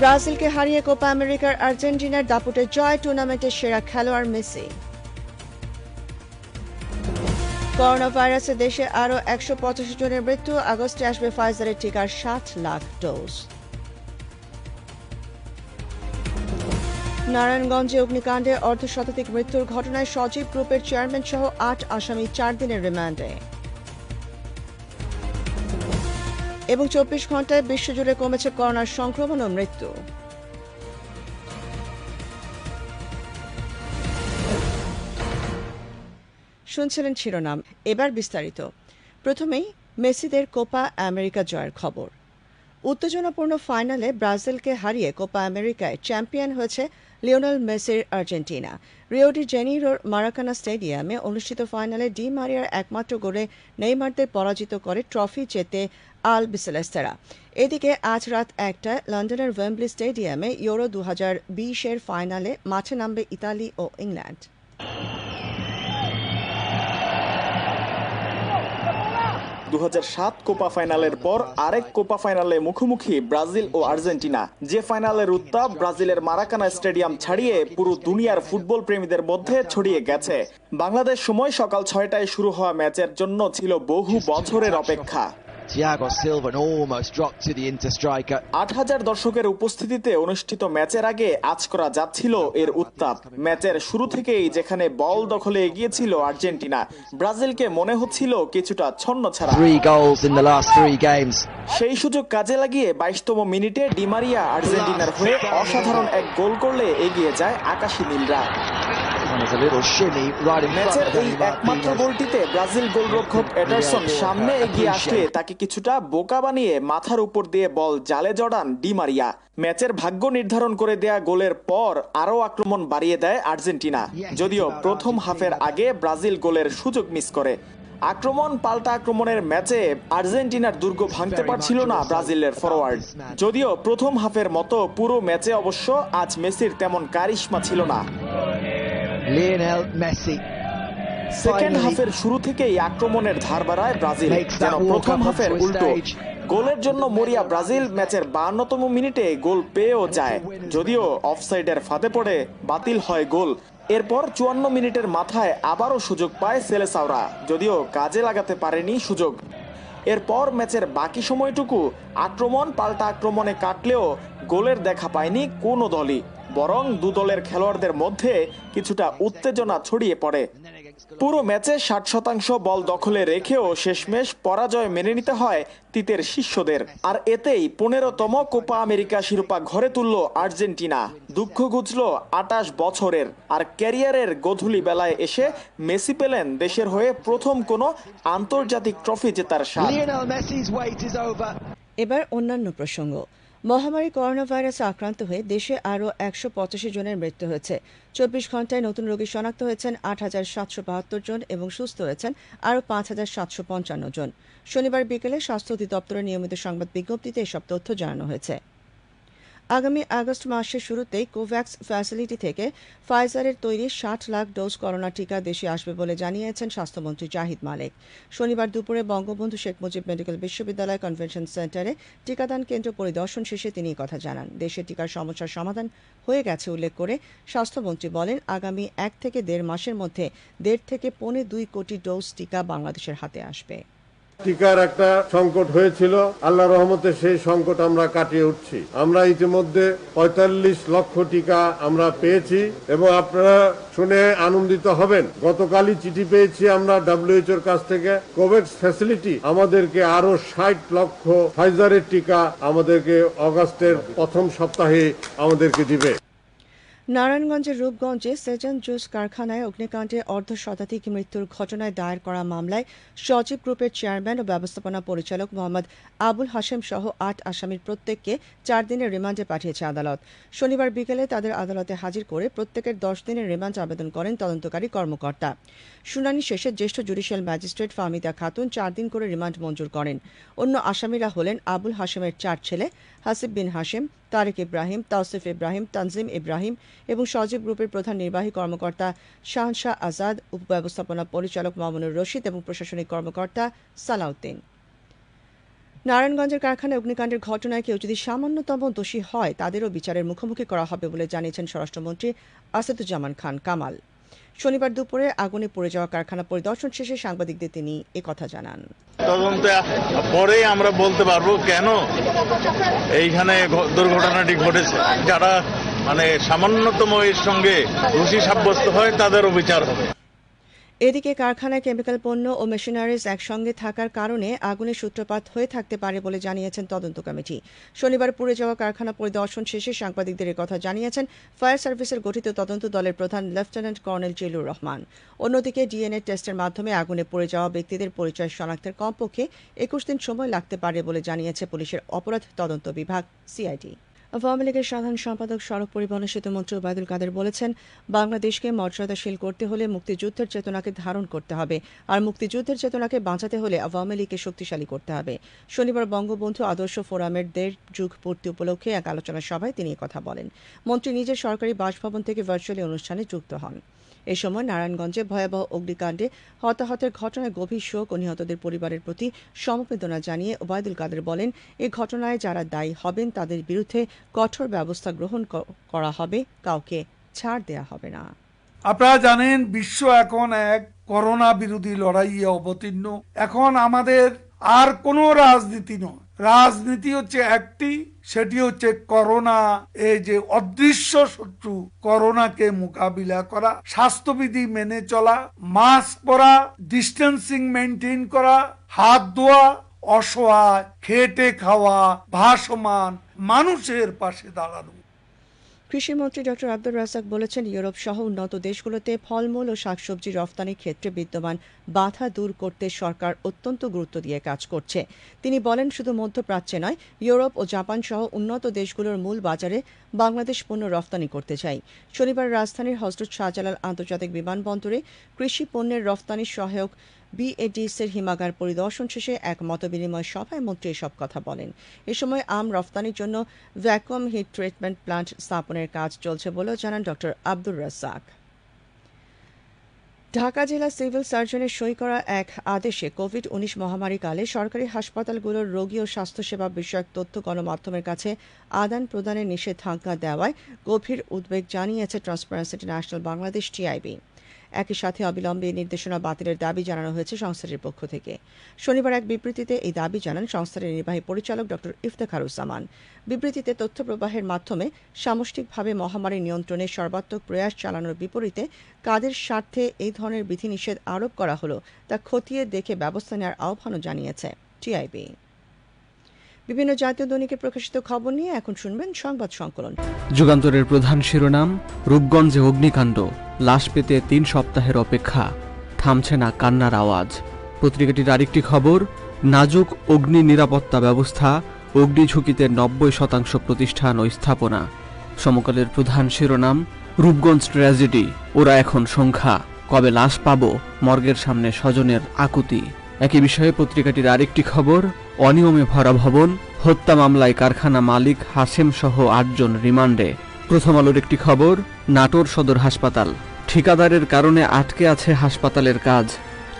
ব্রাজিলকে হারিয়ে কোপা আমেরিকার আর্জেন্টিনার দাপুটে জয় টুর্নামেন্টের সেরা খেলোয়াড় মেসি। করোনা ভাইরাসে দেশে আরও একশো পঁচাশি জনের মৃত্যু। আগস্টে আসবে ফাইজারের টিকার সাত লাখ ডোজ। নারায়ণগঞ্জে অগ্নিকাণ্ডে অর্ধশতাধিক মৃত্যুর ঘটনায় সজীব গ্রুপের চেয়ারম্যান সহ আট আসামি চার দিনের রিমান্ডে। এবং চব্বিশ ঘন্টায় বিশ্বজুড়ে কমেছে করোনার সংক্রমণ ও মৃত্যু। শুনছিলেন শিরোনাম। এবার বিস্তারিত। প্রথমেই মেসিদের কোপা আমেরিকা জয়ের খবর। উত্তেজনাপূর্ণ ফাইনালে ব্রাজিলকে হারিয়ে কোপা আমেরিকায় চ্যাম্পিয়ন হয়েছে লিওনেল মেসির আর্জেন্টিনা। রিও ডি জেনিরোর মারাকানা স্টেডিয়ামে অনুষ্ঠিত ফাইনালে ডি মারিয়ার একমাত্র গোলে নেইমারদের পরাজিত করে ট্রফি জেতে আল বিসেলেস্তেরা এদিকে আজ রাত একটায় লন্ডনের ওয়েম্বলি স্টেডিয়ামে ইউরো দু হাজার বিশের ফাইনালে মাঠে নামবে ইতালি ও ইংল্যান্ড। দু হাজার সাত কোপা ফাইনালের পর আরেক কোপা ফাইনালে মুখোমুখি ব্রাজিল ও আর্জেন্টিনা। যে ফাইনালের উত্তাপ ব্রাজিলের মারাকানা স্টেডিয়াম ছাড়িয়ে পুরো দুনিয়ার ফুটবল প্রেমীদের মধ্যে ছড়িয়ে গেছে। বাংলাদেশ সময় সকাল ছয়টায় শুরু হওয়া ম্যাচের জন্য ছিল বহু বছরের অপেক্ষা। Thiago Silva and almost dropped to the Inter striker. আট হাজার দর্শকের উপস্থিতিতে অনুষ্ঠিত ম্যাচের আগে আজ করা যাচ্ছিল এর উত্তাপ ম্যাচের শুরু থেকেই যেখানে বল দখলে এগিয়েছিল আর্জেন্টিনা ব্রাজিলকে মনে হচ্ছিল কিছুটা ছন্ন ছাড়া Three goals in the last three games. সেই সুযোগ কাজে লাগিয়ে বাইশতম মিনিটে ডিমারিয়া আর্জেন্টিনার হয়ে অসাধারণ এক গোল করলে এগিয়ে যায় আকাশি নীলরা ম্যাচের of এই একমাত্র গোলটিতে ব্রাজিল গোলরক্ষক এডারসন সামনে এগিয়ে আসলে তাকে কিছুটা বোকা বানিয়ে মাথার উপর দিয়ে বল জালে জড়ান ডি মারিয়া। ম্যাচের ভাগ্য নির্ধারণ করে দেয়া গোলের পর আরও আক্রমণ বাড়িয়ে দেয় আর্জেন্টিনা। যদিও প্রথম হাফের আগে ব্রাজিল গোলের সুযোগ মিস করে। আক্রমণ পাল্টা আক্রমণের ম্যাচে আর্জেন্টিনার দুর্গ ভাঙতে পারছিল না ব্রাজিলের ফরওয়ার্ড যদিও প্রথম হাফের মতো পুরো ম্যাচে অবশ্য আজ মেসির তেমন কারিশমা ছিল না। Lionel Messi. সেকেন্ড হাফের শুরু থেকেই আক্রমণের ধার বাড়ায় ব্রাজিল যেন প্রথম হাফের উল্টো। গোলের জন্য মরিয়া ব্রাজিল ম্যাচের বায়ান্নতম মিনিটে গোল পেয়েও যায়। যদিও অফসাইডের ফাঁদে পড়ে বাতিল হয় গোল। এরপর চুয়ান্ন মিনিটের মাথায় আবারও সুযোগ পায় সেলেসাওরা। যদিও কাজে লাগাতে পারেনি সুযোগ। এরপর ম্যাচের বাকি সময়টুকু আক্রমণ পাল্টা আক্রমণে কাটলেও গোলের দেখা পায়নি কোনো দলই। বরং দু দলের খেলোয়াড়দের মধ্যে কিছুটা উত্তেজনা ছড়িয়ে পড়ে। পুরো ম্যাচে ষাট শতাংশ বল দখলে রেখেও শেষমেশ পরাজয় মেনে নিতে হয় তিতের শিষ্যদের। আর এতেই পনেরোতম কোপা আমেরিকা শিরোপা ঘরে তুলল আর্জেন্টিনা। দুঃখ গুজল আটাশ বছরের। আর ক্যারিয়ারের গধূলি বেলায় এসে মেসি পেলেন দেশের হয়ে প্রথম কোনো আন্তর্জাতিক ট্রফি জেতার স্বাদ. এবার অন্যান্য প্রসঙ্গ। মহামারী করোনা ভাইরাসে আক্রান্ত হয়ে দেশে আরও একশো পঁচাশি জনের মৃত্যু হয়েছে। চব্বিশ ঘন্টায় নতুন রোগী শনাক্ত হয়েছেন আট হাজার সাতশো বাহাত্তর জন এবং সুস্থ হয়েছেন আরও পাঁচ হাজার সাতশো পঞ্চান্ন জন। শনিবার বিকেলে স্বাস্থ্য অধিদপ্তরের নিয়মিত সংবাদ বিজ্ঞপ্তিতে এসব তথ্য জানানো হয়েছে। আগামী আগস্ট মাসের শুরুতেই কোভ্যাক্স ফ্যাসিলিটি থেকে ফাইজারের তৈরি ষাট লাখ ডোজ করোনা টিকা দেশে আসবে বলে জানিয়েছেন স্বাস্থ্যমন্ত্রী জাহিদ মালিক। শনিবার দুপুরে বঙ্গবন্ধু শেখ মুজিব মেডিকেল বিশ্ববিদ্যালয় কনভেনশন সেন্টারে টিকাদান কেন্দ্র পরিদর্শন শেষে তিনি কথা জানান। দেশে টিকার সমস্যার সমাধান হয়ে গেছে উল্লেখ করে স্বাস্থ্যমন্ত্রী বলেন, আগামী এক থেকে দেড় মাসের মধ্যে দেড় থেকে পৌনে দুই কোটি ডোজ টিকা বাংলাদেশের হাতে আসবে। টিকার একটা সংকট হয়েছিল। আল্লাহ রহমতে সেই সংকট আমরা কাটিয়ে উঠছি। আমরা ইতিমধ্যে পঁয়তাল্লিশ লক্ষ টিকা আমরা পেয়েছি এবং আপনারা শুনে আনন্দিত হবেন। গতকালই চিঠি পেয়েছি আমরা ডাব্লিউএইচওর কাছ থেকে। কোভ্যাক্স ফ্যাসিলিটি আমাদেরকে আরও ষাট লক্ষ ফাইজারের টিকা আমাদেরকে অগাস্টের প্রথম সপ্তাহে আমাদেরকে দিবে। নারায়ণগঞ্জের রূপগঞ্জে সেজান জুস কারখানায় অগ্নিকাণ্ডে অর্ধ শতাধিক মৃত্যুর ঘটনায় দায়ের করা মামলায় সজীব গ্রুপের চেয়ারম্যান ও ব্যবস্থাপনা পরিচালক মোহাম্মদ আবুল হাশেম সহ আট আসামির প্রত্যেককে চার দিনের রিমান্ডে পাঠিয়েছে আদালত। শনিবার বিকেলে তাদের আদালতে হাজির করে প্রত্যেকের দশ দিনের রিমান্ড আবেদন করেন তদন্তকারী কর্মকর্তা। শুনানি শেষে জ্যেষ্ঠ জুডিশিয়াল ম্যাজিস্ট্রেট ফাহমিদা খাতুন চার দিন করে রিমান্ড মঞ্জুর করেন। অন্য আসামিরা হলেন আবুল হাশেমের চার ছেলে, হাসিব বিন হাশেম তারেক ইব্রাহিম, তাওসিফ ইব্রাহিম, তানজিম ইব্রাহিম এবং সজীব গ্রুপের প্রধান নির্বাহী কর্মকর্তা শাহনশাহ আজাদ, উপব্যবস্থাপনা পরিচালক মামুনুর রশিদ এবং প্রশাসনিক কর্মকর্তা সালাউদ্দিন। নারায়ণগঞ্জের কারখানায় অগ্নিকাণ্ডের ঘটনায় কেউ যদি সামান্যতম দোষী হয়, তাদেরও বিচারের মুখোমুখি করা হবে বলে জানিয়েছেন স্বরাষ্ট্রমন্ত্রী আসাদুজ্জামান খান কামাল। শনিবার দুপুরে আগুনে পড়ে যাওয়া কারখানা পরিদর্শন শেষে সাংবাদিকদের তিনি কথা জানান। তদন্তে পরে আমরা বলতে পারব কেন এইখানে দুর্ঘটনাটি ঘটেছে। যারা মানে সামান্যতম এর সঙ্গে দোষী সাব্যস্ত হয়, তাদেরও বিচার হবে। এদিকে কারখানায় কেমিক্যাল পণ্য ও মেশিনারিজ একসঙ্গে থাকার কারণে আগুনের সূত্রপাত হয়ে থাকতে পারে বলে জানিয়েছেন তদন্ত কমিটি। শনিবার পুড়ে যাওয়া কারখানা পরিদর্শন শেষে সাংবাদিকদের কথা জানিয়েছেন ফায়ার সার্ভিসের গঠিত তদন্ত দলের প্রধান লেফটেন্যান্ট কর্নেল জিলুর রহমান। অন্যদিকে ডিএনএ টেস্টের মাধ্যমে আগুনে পড়ে যাওয়া ব্যক্তিদের পরিচয় শনাক্তের কমপক্ষে একুশ দিন সময় লাগতে পারে বলে জানিয়েছে পুলিশের অপরাধ তদন্ত বিভাগ, সিআইডি। আওয়ামী লীগের সাধারণ সম্পাদক সড়ক পরিবহন সেতুমন্ত্রী ওবায়দুল কাদের বলেছেন, বাংলাদেশকে মর্যাদাশীল করতে হলে মুক্তিযুদ্ধের চেতনাকে ধারণ করতে হবে, আর মুক্তিযুদ্ধের চেতনাকে বাঁচাতে হলে আওয়ামী লীগকে শক্তিশালী করতে হবে। শনিবার বঙ্গবন্ধু আদর্শ ফোরামের দেড় যুগ পূর্তি উপলক্ষে এক আলোচনা সভায় তিনি কথা বলেন। মন্ত্রী নিজের সরকারি বাসভবন থেকে ভার্চুয়ালি অনুষ্ঠানে যুক্ত হন। এ সময় নারায়ণগঞ্জে ভয়াবহ অগ্নিকাণ্ডে হতাহতের ঘটনায় গভীর শোক ও নিহতদের পরিবারের প্রতি সমবেদনা জানিয়ে ওবায়দুল কাদের বলেন, এ ঘটনায় যারা দায়ী হবেন তাদের বিরুদ্ধে কঠোর ব্যবস্থা গ্রহণ করা হবে, কাউকে ছাড় দেয়া হবে না। আপনারা জানেন, বিশ্ব এখন এক করোনা বিরোধী লড়াইয়ে অবতীর্ণ। এখন আমাদের আর কোনো রাজনীতি নয়। রাজনীতি হচ্ছে একটি, সেটি হচ্ছে করোনা। এই যে অদৃশ্য শত্রু, করোনাকে মোকাবিলা করা, স্বাস্থ্যবিধি মেনে চলা, মাস্ক পরা ডিস্টেন্সিং মেনটেন করা, হাত ধোয়া অসহায় খেটে খাওয়া, ভাসমান, মানুষের পাশে দাঁড়ানো। কৃষিমন্ত্রী ডক্টর আব্দুর রাজাক বলেছেন, ইউরোপ সহ উন্নত দেশগুলোতে ফলমূল ও শাকসবজি রফতানির ক্ষেত্রে বিদ্যমান বাধা দূর করতে সরকার অত্যন্ত গুরুত্ব দিয়ে কাজ করছে। তিনি বলেন, শুধু মধ্যপ্রাচ্যে নয়, ইউরোপ ও জাপান সহ উন্নত দেশগুলোর মূল বাজারে বাংলাদেশ পণ্য রফতানি করতে চাই। শনিবার রাজধানীর হজরত শাহজালাল আন্তর্জাতিক বিমানবন্দরে কৃষি পণ্যের রফতানির সহায়ক বিএডিসির হিমাগার পরিদর্শন শেষে এক মতবিনিময় সভায় মন্ত্রী এসব কথা বলেন। এ সময় আম রফতানির জন্য ভ্যাকুয়াম হিট ট্রিটমেন্ট প্লান্ট স্থাপনের কাজ চলছে বলেও জানান ডক্টর আব্দুর রাজ্জাক। ঢাকা জেলা সিভিল সার্জনের সই করা এক আদেশে কোভিড উনিশ মহামারীকালে সরকারি হাসপাতালগুলোর রোগী ও স্বাস্থ্যসেবা বিষয়ক তথ্য গণমাধ্যমের কাছে আদান প্রদানের নিষেধাজ্ঞা দেওয়ায় গভীর উদ্বেগ জানিয়েছে ট্রান্সপারেন্সি ইন্টারন্যাশনাল বাংলাদেশ টিআইবি একই সাথে অবিলম্বে নির্দেশনা বাতিলের দাবি জানানো হয়েছে সংস্থাটির পক্ষ থেকে। শনিবার এক বিবৃতিতে এই দাবি জানান সংস্থাটির নির্বাহী পরিচালক ডক্টর ইফতেখারুজ্জামান বিবৃতিতে তথ্য প্রবাহের মাধ্যমে সামষ্টিকভাবে মহামারী নিয়ন্ত্রণে সর্বাত্মক প্রয়াস চালানোর বিপরীতে কাদের স্বার্থে এই ধরনের বিধিনিষেধ আরোপ করা হলো তা খতিয়ে দেখে ব্যবস্থা নেওয়ার আহ্বানও জানিয়েছে টিআইবি। বিভিন্ন জাতীয় দৈনিকে প্রকাশিত খবর নিয়ে এখন শুনবেন সংবাদ সংকলন। যুগান্তরের প্রধান শিরোনাম, রূপগঞ্জে অগ্নিকাণ্ড, লাশ পেতে তিন সপ্তাহের অপেক্ষা, থামছে না কান্নার আওয়াজ। পত্রিকাটির আরেকটি খবর, নাজুক অগ্নি নিরাপত্তা ব্যবস্থা, অগ্নি ঝুঁকিতে নব্বই শতাংশ প্রতিষ্ঠান ও স্থাপনা। সমকালের প্রধান শিরোনাম, রূপগঞ্জ ট্র্যাজেডি, ওরা এখন সংখ্যা, কবে লাশ পাব, মর্গের সামনে স্বজনের আকুতি। একই বিষয়ে পত্রিকাটির আরেকটি খবর অনিয়মে ভরা ভবন, হত্যা মামলায় কারখানা মালিক হাসেম সহ আটজন রিমান্ডে। প্রথম আলোর একটি খবর, নাটোর সদর হাসপাতাল। ঠিকাদারের কারণে আটকে আছে হাসপাতালের কাজ।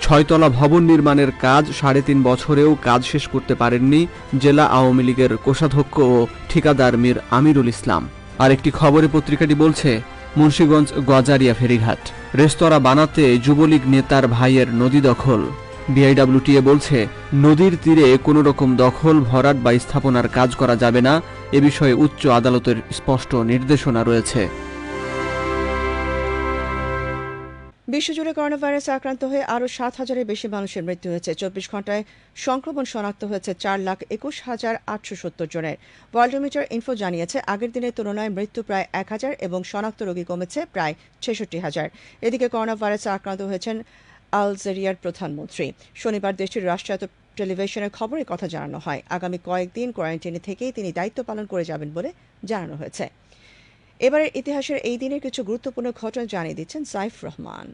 ছয়তলা ভবন নির্মাণের কাজ সাড়ে তিন বছরেও কাজ শেষ করতে পারেননি জেলা আওয়ামী লীগের কোষাধ্যক্ষ ও ঠিকাদার মীর আমিরুল ইসলাম। আরেকটি খবরে পত্রিকাটি বলছে, মুন্সীগঞ্জ গজারিয়া ফেরিঘাট। রেস্তোরাঁ বানাতে যুবলীগ নেতার ভাইয়ের নদী দখল। বিআইডব্লিউটিএ বলছে, নদীর তীরে কোনো রকম দখল, ভরাট বা স্থাপনার কাজ করা যাবে না। এ বিষয়ে উচ্চ আদালতের স্পষ্ট নির্দেশনা রয়েছে। বিশ্বজুড়ে করোনা ভাইরাসে আক্রান্ত হয়ে আরও সাত হাজারের বেশি মানুষের মৃত্যু হয়েছে। চব্বিশ ঘন্টায় সংক্রমণ শনাক্ত হয়েছে চার লাখ একুশ হাজার আটশো সত্তর জনের। ওয়ার্ল্ডোমিটার ইনফো জানিয়েছে, আগের দিনের তুলনায় মৃত্যু প্রায় এক হাজার এবং শনাক্ত রোগী কমেছে প্রায় ছেষট্টি হাজার। এদিকে করোনা ভাইরাসে আক্রান্ত হয়েছেন আলজেরিয়ার প্রধানমন্ত্রী। শনিবার দেশটির রাষ্ট্রায়ত্ত টেলিভিশনের খবরে কথা জানানো হয়। আগামী কয়েকদিন কোয়ারেন্টাইনে থেকেই তিনি দায়িত্ব পালন করে যাবেন বলে জানানো হয়েছে। এবারের ইতিহাসের এই দিনের কিছু গুরুত্বপূর্ণ ঘটনা জানিয়ে দিচ্ছেন সাইফ রহমান।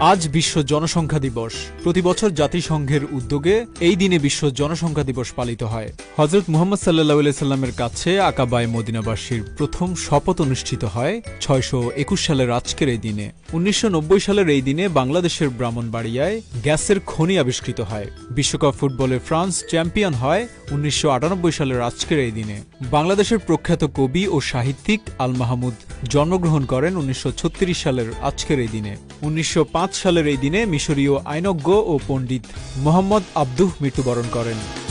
আজ বিশ্ব জনসংখ্যা দিবস। প্রতি বছর জাতিসংঘের উদ্যোগে এই দিনে বিশ্ব জনসংখ্যা দিবস পালিত হয়। হজরত মুহাম্মদ সাল্লাহ সাল্লামের কাছে আকাবায় মদিনাবাসীর প্রথম শপথ অনুষ্ঠিত হয় ছয়শো একুশ সালের আজকের এই দিনে। উনিশশো নব্বই সালের এই দিনে বাংলাদেশের ব্রাহ্মণবাড়িয়ায় গ্যাসের খনি আবিষ্কৃত হয়। বিশ্বকাপ ফুটবলে ফ্রান্স চ্যাম্পিয়ন হয় উনিশশো আটানব্বই সালের আজকের এই দিনে। বাংলাদেশের প্রখ্যাত কবি ও সাহিত্যিক আল মাহমুদ জন্মগ্রহণ করেন উনিশশো ছত্রিশ সালের আজকের এই দিনে। উনিশশো পাঁচ সালের এই দিনে মিশরীয় আইনজ্ঞ ও পণ্ডিত মোহাম্মদ আব্দুহ মৃত্যুবরণ করেন।